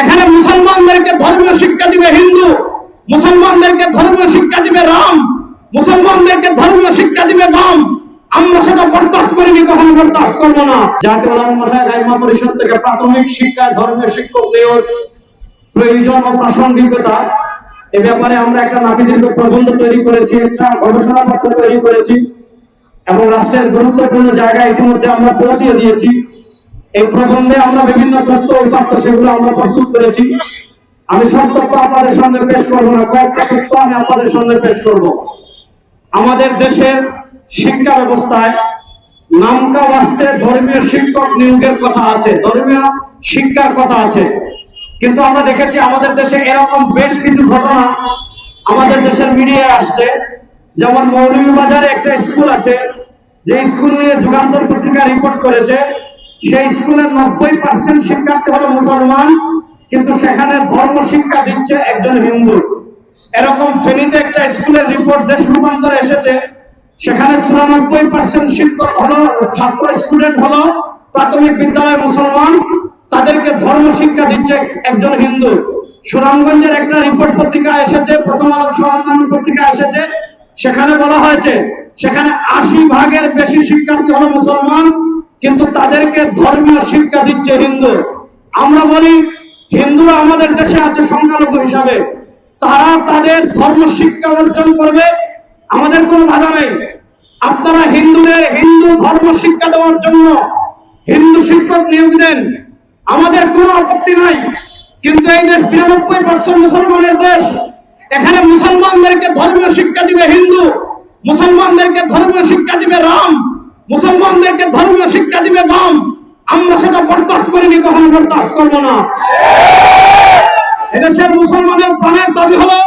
এখানে মুসলমানদেরকে ধর্মীয় শিক্ষা দিবে হিন্দু, মুসলমানদেরকে ধর্মীয় শিক্ষা দিবে রাম, মুসলমানদেরকে ধর্মীয় শিক্ষা দিবে বাম। আমরা সেটা বরদাস্ত করিনি, কখনো বরদাস্ত করব না। জাতীয় মশাই রাইমা পরিষদ থেকে প্রাথমিক শিক্ষায় ধর্মীয় শিক্ষক নিয়োগ প্রয়োজন ও প্রাসঙ্গিকতা। এ ব্যাপারে আমরা একটা নাতিদীর্ঘ প্রবন্ধ তৈরি করেছি, একটা গবেষণাপত্র তৈরি করেছি এবং রাষ্ট্রের গুরুত্বপূর্ণ জায়গায় ইতিমধ্যে আমরা পৌঁছিয়ে দিয়েছি। এই প্রবন্ধে আমরা বিভিন্ন তথ্য উপাত্ত সেগুলো আমরা প্রস্তুত করেছি। আমি সব তথ্য আপনাদের সামনে পেশ করব না, কয়েকটা তথ্য আমি আপনাদের সামনে পেশ করব। আমাদের দেশের শিক্ষা ব্যবস্থায় নামকা বাস্তে ধর্মীয় শিক্ষক নিয়োগের কথা আছে, ধর্মীয় শিক্ষার কথা আছে। কিন্তু আমরা দেখেছি আমাদের দেশে এরকম বেশ কিছু ঘটনা আমাদের দেশের মিডিয়ায় আসছে। যেমন মৌলভীবাজারে একটা স্কুল আছে, যে স্কুল নিয়ে যুগান্তর পত্রিকা রিপোর্ট করেছে। সেই স্কুলের নব্বই পার্সেন্ট শিক্ষার্থী হলো মুসলমান, কিন্তু সেখানে ধর্ম শিক্ষা দিচ্ছে একজন হিন্দু। এরকম ফেনীতে একটা স্কুলের রিপোর্ট দেশ রূপান্তরে এসেছে, সেখানে চুরানব্বই পার্সেন্ট শিক্ষক হলো, ছাত্র স্টুডেন্ট হলো, প্রাথমিক বিদ্যালয় মুসলমান, তাদেরকে ধর্ম শিক্ষা দিচ্ছে একজন হিন্দু। সুনামগঞ্জের একটা রিপোর্ট পত্রিকা এসেছে, প্রথম আলো অন্যান্য পত্রিকা এসেছে, সেখানে বলা হয়েছে, সেখানে আশি ভাগের বেশি শিক্ষার্থী হলো মুসলমান কিন্তু তাদেরকে ধর্মীয় শিক্ষা দিচ্ছে হিন্দু। আমরা বলি, হিন্দুরা আমাদের দেশে আছে সংখ্যালঘু হিসাবে। তারা তাদের ধর্ম শিক্ষা অর্জন করবে, আমাদের কোনো বাধা নেই। আপনারা হিন্দুদের হিন্দু ধর্ম শিক্ষা দেওয়ার জন্য হিন্দু শিক্ষক নিয়োগ দেন। আমাদের কোনো আপত্তি নাই। কিন্তু এই দেশ বিরানব্বই পার্সেন্ট মুসলমানের দেশ। এখানে মুসলমানদেরকে ধর্মীয় শিক্ষা দিবে হিন্দু, মুসলমানদেরকে ধর্মীয় শিক্ষা দিবে রাম। মুসলমানদেরকে ধর্মীয় শিক্ষা দিবে বাম। আমরা সেটা বরদাস্ত করিনি, কখনো বরদাস্ত করব না। এদেশের মুসলমানের প্রাণের দাবি হলো,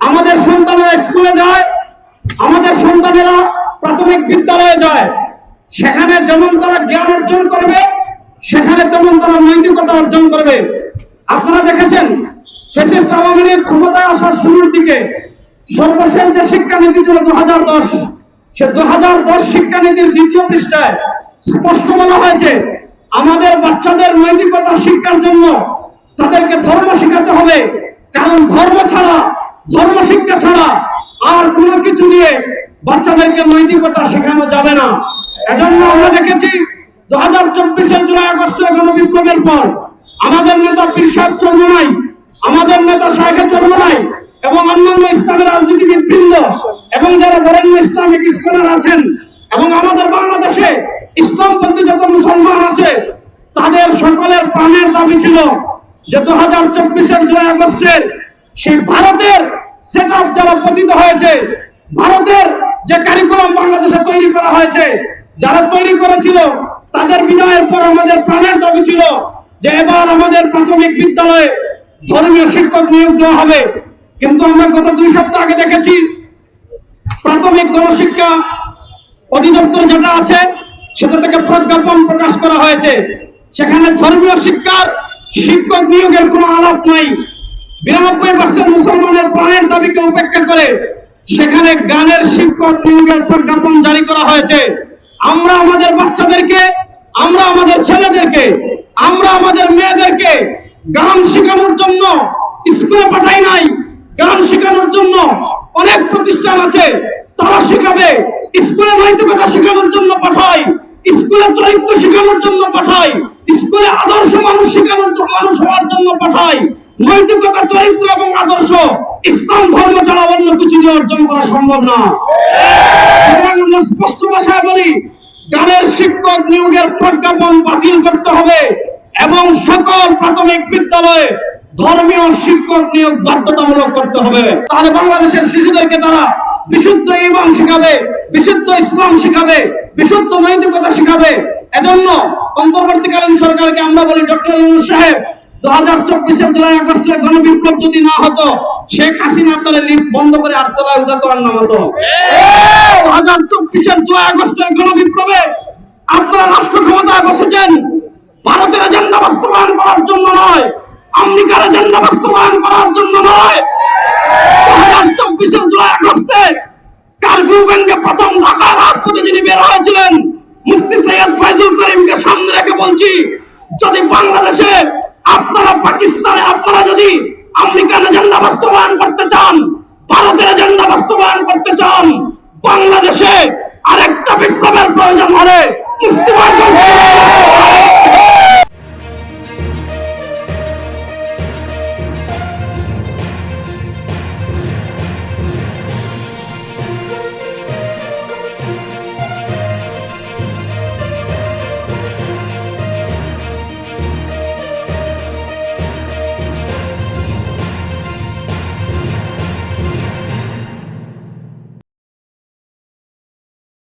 আমাদের সন্তানেরা স্কুলে যায়, আমাদের সন্তানেরা প্রাথমিক বিদ্যালয়ে যায়। সেখানে যেমন তারা জ্ঞান অর্জন করবে, সেখানে তেমন তারা নৈতিকতা অর্জন করবে। আপনারা দেখেছেন ফেসিস্ট আওয়ামী লীগ ক্ষমতায় আসার শুরুর দিকে সর্বশেষ যে শিক্ষানীতি ছিল দু হাজার দশ সে দু হাজার দশ শিক্ষানীতির দ্বিতীয় পৃষ্ঠায় স্পষ্ট বলা হয়েছে, আমাদের বাচ্চাদের নৈতিকতা শিক্ষার জন্য তাদেরকে ধর্ম শেখাতে হবে। কারণ ধর্ম ছাড়া, ধর্ম শিক্ষা ছাড়া আর কোনো কিছু দিয়ে বাচ্চাদেরকে নৈতিকতা শেখানো যাবে না। এজন্য আমরা দেখেছি দু হাজার চব্বিশের জুলাই আগস্টের গণবিপ্লবের পর আমাদের নেতা পীর সাহেব চর্মনাই, আমাদের নেতা শাহেখে চর্মনাই এবং অন্যান্য ইসলামী রাজনীতিবিদ বৃন্দ এবং যারা বরেণ্য ইসলামিক স্কলার আছেন এবং আমাদের বাংলাদেশে ইসলামপন্থী যত মুসলমান আছে, তাদের সকলের প্রাণের দাবি ছিল যে দু হাজার চব্বিশের জুলাই আগস্টের সেই ভারতের সেট আপ যারা পতিত হয়েছে, ভারতের যে কারিকুলাম বাংলাদেশে তৈরি করা হয়েছে, যারা তৈরি করেছিল, তাদের বিদায়ের পর আমাদের প্রাণের দাবি ছিল যে এবার আমাদের প্রাথমিক বিদ্যালয়ে ধর্মীয় শিক্ষক নিয়োগ দেওয়া হবে। কিন্তু আমরা গত দুই সপ্তাহ আগে দেখেছি প্রাথমিক গণশিক্ষা অধিদপ্তর যেটা আছে, সেটা থেকে প্রজ্ঞাপন প্রকাশ করা হয়েছে। সেখানে ধর্মীয় শিক্ষার শিক্ষক নিয়োগের কোনো আলাপ নাই। বিরানব্বই পার্সেন্ট মুসলমানের প্রাণের দাবিকে উপেক্ষা করে সেখানে গানের শিক্ষক নিয়োগের প্রজ্ঞাপন জারি করা হয়েছে। আমরা আমাদের বাচ্চাদেরকে, আমরা আমাদের ছেলেদেরকে, আমরা আমাদের মেয়েদেরকে গান শেখানোর জন্য স্কুলে পাঠাই নাই। গান শেখানোর জন্য অনেক প্রতিষ্ঠান আছে, তারা শেখাবে। স্কুলে নৈতিকতা শেখানোর জন্য পাঠাই স্কুলে চরিত্র শেখানোর জন্য পাঠাই স্কুলে আদর্শ মানুষ শেখানোর জন্য মানুষ হওয়ার জন্য পাঠাই নৈতিকতা, চরিত্র এবং আদর্শ, ইসলাম ধর্ম ছাড়া অন্য কিছু দিয়ে অর্জন করা সম্ভব না। সুতরাং স্পষ্ট ভাষায় বলি, গানের শিক্ষক নিয়োগের প্রজ্ঞাপন বাতিল করতে হবে এবং সকল প্রাথমিক বিদ্যালয়ে ধর্মীয় শিক্ষক নিয়োগ বাধ্যতামূলক করতে হবে। তাহলে বাংলাদেশের শিশুদেরকে তারা বিশুদ্ধ ইমান শিখাবে, বিশুদ্ধ ইসলাম শিখাবে, বিশুদ্ধ নৈতিকতা শিখাবে। এজন্য অন্তর্বর্তীকালীন সরকারকে আমরা বলি ডক্টর সাহেব দু হাজার চব্বিশের জুলাই আগস্টের গণবিপ্লব যদি না হতো, শেখ হাসিনা আপনার লিফট বন্ধ করে আটতলায় উঠাতো আর নামাতো। দু হাজার চব্বিশের জুলাই আগস্টের গণবিপ্লবে আপনারা রাষ্ট্র ক্ষমতায় বসেছেন, ভারতের এজেন্ডা বাস্তবায়ন করার জন্য নয়। অগ্নিকার এজেন্ডা বাস্তবায়ন করার জন্য নয়। দু হাজার চব্বিশের জুলাই আগস্টে কারফিউ ব্যাংকে প্রথম ঢাকা রাজপথে যিনি বের হয়েছিলেন, মুফতি সৈয়দ ফাইজুল করিমকে সামনে রেখে বলছি, যদি বাংলাদেশে আপনারা পাকিস্তানে, আপনারা যদি আমেরিকান এজেন্ডা বাস্তবায়ন করতে চান, ভারতের এজেন্ডা বাস্তবায়ন করতে চান, বাংলাদেশে আরেকটা বিপ্লবের প্রয়োজন হলে ইস্তিফা